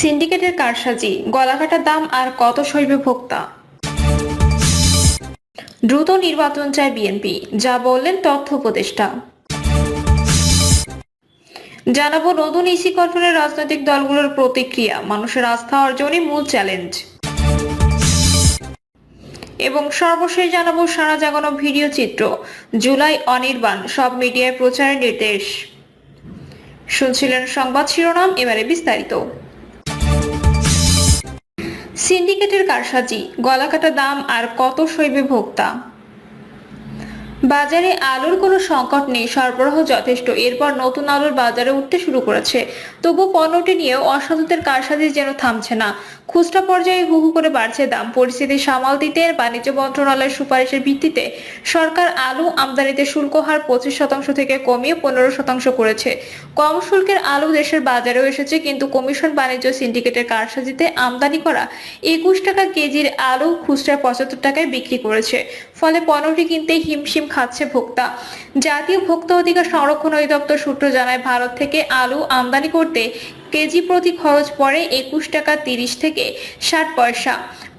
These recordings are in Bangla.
সিন্ডিকেটের কারসাজি গলাকাটা দাম আর কত সইবে ভোক্তা? দ্রুত নির্বাচন চায় বিএনপি, যা বললেন তথ্য উপদেষ্টা। জানাব নতুন ইসি গঠনের রাজনৈতিক দলগুলোর প্রতিক্রিয়া, মানুষের আস্থা অর্জনই মূল চ্যালেঞ্জ। এবং সর্বশেষ জানাব সারা জাগানো ভিডিও চিত্র, জুলাই অনির্বাণ, সব মিডিয়ায় প্রচারের নির্দেশ। শুনছিলেন সংবাদ শিরোনাম, এবারে বিস্তারিত। সিন্ডিকেটের কারসাজি গলাকাটা দাম আর কত সইবে ভোক্তা? বাজারে আলুর কোনো সংকট নেই, সরবরাহ যথেষ্ট। এরপর নতুন আলুর বাজারে উঠতে শুরু করেছে। তবু পণ্যটি নিয়েও অসাধুদের কারসাজি যেন থামছে না। খুচরা পর্যায়ে হু হু করে বাড়ছে দাম। পরিস্থিতি সামাল দিতে বাণিজ্য মন্ত্রণালয়ের সুপারিশের ভিত্তিতে সরকার আলু আমদানিতে শুল্ক হার পঁচিশ শতাংশ থেকে কমিয়ে পনেরো শতাংশ করেছে। কম শুল্কের আলু দেশের বাজারেও এসেছে, কিন্তু কমিশন বাণিজ্য সিন্ডিকেটের কারসাজিতে আমদানি করা একুশ টাকা কেজির আলু খুচরা পঁচাত্তর টাকায় বিক্রি করেছে। ফলে পণ্যটি কিনতে হিমশিম খাচ্ছে ভোক্তা। জাতীয় ভোক্তা অধিকার সংরক্ষণ অধিদপ্তর সূত্র জানায় ভারত থেকে আলু আমদানি করতে কেজি প্রতি খরচ পড়ে একুশ টাকা তিরিশ থেকে ষাট পয়সা।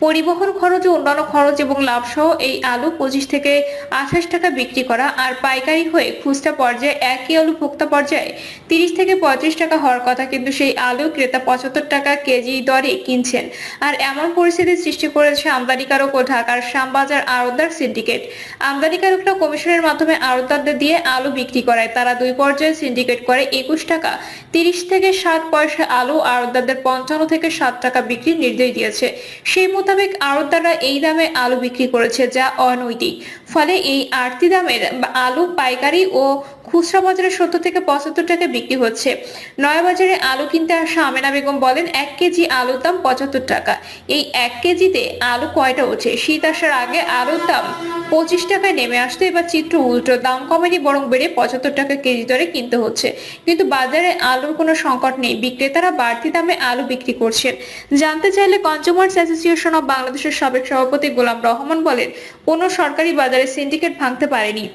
পরিবহন খরচ ও অন্যান্য খরচ এবং লাভসহ এই আলু পঁচিশ থেকে আঠাশ টাকা বিক্রি করা আর পাইকারি হয়ে খুচরা পর্যায়ে একই আলু ভোক্তা পর্যায়ে তিরিশ থেকে পঁয়ত্রিশ টাকা হওয়ার কথা কিন্তু সেই আলু ক্রেতা পঁচাত্তর টাকা কেজি দরে কিনছেন। আর এমন পরিস্থিতির সৃষ্টি করেছে আমদানিকারক ও ঢাকার শ্যামবাজার আড়তদার সিন্ডিকেট। আমদানিকারকরা কমিশনের মাধ্যমে আড়তদারদের দিয়ে আলু বিক্রি করায়। তারা দুই পর্যায়ে সিন্ডিকেট করে একুশ টাকা তিরিশ থেকে ষাট পয়সা আলু আড়তদারদের পঞ্চান্ন থেকে ষাট টাকা বিক্রির নির্দেশ দিয়েছে। সেই মোতাবেক আড়তদাররা এই দামে আলু বিক্রি করেছে যা অনৈতিক। ফলে এই আড়তি দামের আলু পাইকারি ও খুচরা বাজারে সত্তর থেকে পঁচাত্তর টাকা বিক্রি হচ্ছে। নয়াবাজারে আলু কিনতে আসা আমেনা বেগম বলেন, এক কেজি আলুর দাম পঁচাত্তর টাকা। এই এক কেজিতে আলু কয়টা ওঠে? শীত আসার আগে আলুর দাম পঁচিশ টাকায় নেমে আসতো। এবার চিত্র উল্টো, দাম কমেনি, বরং বেড়ে পঁচাত্তর টাকা কেজি দরে কিনতে হচ্ছে। কিন্তু বাজারে আলুর কোনো সংকট নেই। বিক্রেতারা বাড়তি দামে আলু বিক্রি করছেন। জানতে চাইলে কনজিউমার্স অ্যাসোসিয়েশন অব বাংলাদেশের সাবেক সভাপতি গোলাম রহমান বলেন, কোনো সরকারি বাজারে সিন্ডিকেট ভাঙতে পারেনি।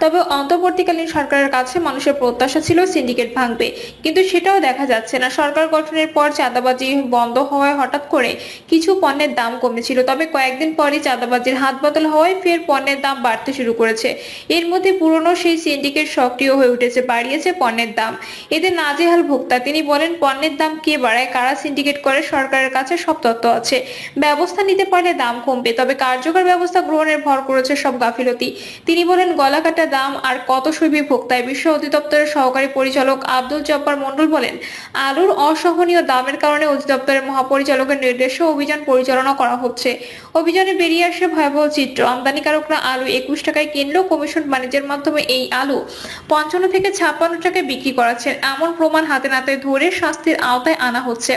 তবে অন্তর্বর্তীকালীন সরকারের কাছে মানুষের প্রত্যাশা ছিল সিন্ডিকেট ভাঙবে। কিন্তু সেটাও দেখা যাচ্ছে না। সরকার গঠনের পর চাঁদাবাজি বন্ধ হওয়ায় হঠাৎ করে কিছু পণ্যের দাম কমেছিল। তবে কয়েকদিন পরই চাঁদাবাজির হাত বদল হওয়ায় ফের পণ্যের দাম বাড়তে শুরু করেছে। এর মধ্যে পুরনো সেই সিন্ডিকেট সক্রিয় হয়ে উঠেছে, বাড়িয়েছে পণ্যের দাম। এতে নাজেহাল ভোক্তা। তিনি বলেন, পণ্যের দাম কে বাড়ায়, কারা সিন্ডিকেট করে, সরকারের কাছে সব তথ্য আছে। ব্যবস্থা নিতে পারলে দাম কমবে, তবে কার্যকর ব্যবস্থা গ্রহণের ভর করেছে সব গাফিলতি। তিনি বলেন, গলাকাটা দাম আর কত সইবে ভোক্তায় বিশ্ব অধিদপ্তরের সহকারী পরিচালক আব্দুল জব্বার মন্ডল বলেন, আলুর অসহনীয় দামের কারণে অধিদপ্তরের মহাপরিচালকের নির্দেশে অভিযান পরিচালনা করা হচ্ছে। অভিযানে বেরিয়ে আসে ভয়াবহ চিত্র। আমদানিকারকরা আলু একুশ টাকায় কিনলেও কমিশন বাণিজ্যের মাধ্যমে এই আলু পঞ্চান্ন থেকে ছাপ্পান্ন টাকায় বিক্রি করাচ্ছেন। এমন প্রমাণ হাতে নাতে ধরে শাস্তির আওতায় আনা হচ্ছে।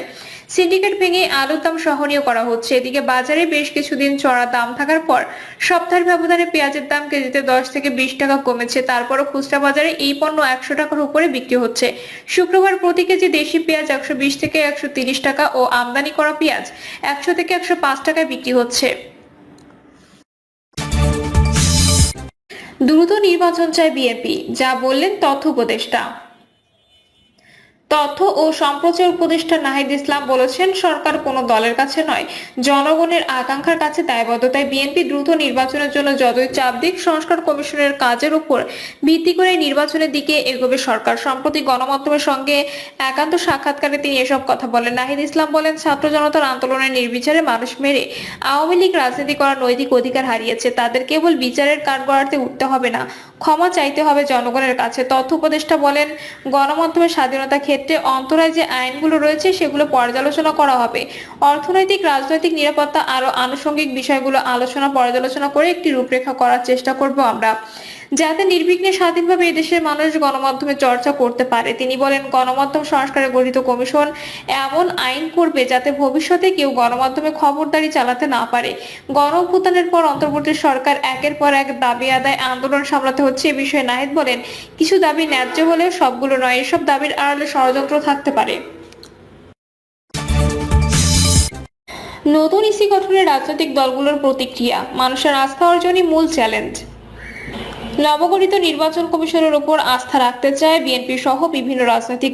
সিন্ডিকেট ভেঙে আলুর দাম সহনীয় করা হচ্ছে। এদিকে বাজারে বেশ কিছুদিন চড়া দাম থাকার পর সপ্তাহের ব্যবধানে পেঁয়াজের দাম কেজিতে দশ থেকে বিশ টাকা কমেছে। তারপরও খুচরা বাজারে এই পণ্য একশো টাকার উপরে বিক্রি হচ্ছে। শুক্রবার প্রতি কেজি দেশি পেঁয়াজ একশো বিশ থেকে একশো তিরিশ টাকা ও আমদানি করা পেঁয়াজ একশো থেকে একশো পাঁচ টাকায় বিক্রি হচ্ছে। দ্রুত নির্বাচন চায় বিএনপি। যা বললেন তথ্য উপদেষ্টা। তথ্য ও সম্প্রচার উপদেষ্টা নাহিদ ইসলাম বলেছেন, সরকার কোনো দলের কাছে নয়, জনগণের আকাঙ্ক্ষার কাছে দায়বদ্ধতায় বিএনপি দ্রুত নির্বাচনের জন্য যতই চাপ দিক, সংস্কার কমিশনের কাজের উপর ভিত্তি করে নির্বাচনের দিকে এগোবে সরকার। সম্প্রতি গণমাধ্যমের সঙ্গে একান্ত সাক্ষাৎকারে তিনি এসব কথা বলেন। নাহিদ ইসলাম বলেন, ছাত্র জনতার আন্দোলনের নির্বিচারে মানুষ মেরে আওয়ামী লীগ রাজনীতি করার নৈতিক অধিকার হারিয়েছে। তাদের কেবল বিচারের কাঠ গড়াতে উঠতে হবে না, ক্ষমা চাইতে হবে জনগণের কাছে। তথ্য উপদেষ্টা বলেন, গণমাধ্যমের স্বাধীনতা ক্ষেত্রে অন্তরায় যে আইনগুলো রয়েছে, সেগুলো পর্যালোচনা করা হবে। অর্থনৈতিক, রাজনৈতিক নিরাপত্তা আরও আনুষঙ্গিক বিষয়গুলো আলোচনা পর্যালোচনা করে একটি রূপরেখা করার চেষ্টা করব আমরা। যাতে নির্বিঘ্নে স্বাধীনভাবে এদেশের মানুষ গণমাধ্যমে চর্চা করতে পারে। তিনি বলেন, গণমাধ্যম সংস্কারে গঠিত কমিশন এমন আইন করবে যাতে ভবিষ্যতে কেউ গণমাধ্যমে খবরদারি চালাতে না পারে। গণ পর অন্তর্বর্তী সরকার একের পর এক দাবি আদায় আন্দোলন সামলাতে হচ্ছে এ বিষয়ে নাহিদ বলেন, কিছু দাবি ন্যায্য হলেও সবগুলো নয়, এসব দাবির আড়ালে ষড়যন্ত্র থাকতে পারে। নতুন ইসি গঠনের রাজনৈতিক দলগুলোর প্রতিক্রিয়া, মানুষের আস্থা অর্জনই মূল চ্যালেঞ্জ। নবগঠিত নির্বাচন কমিশনের উপর আস্থা রাখতে চায় বিএনপি সহ বিভিন্ন রাজনৈতিক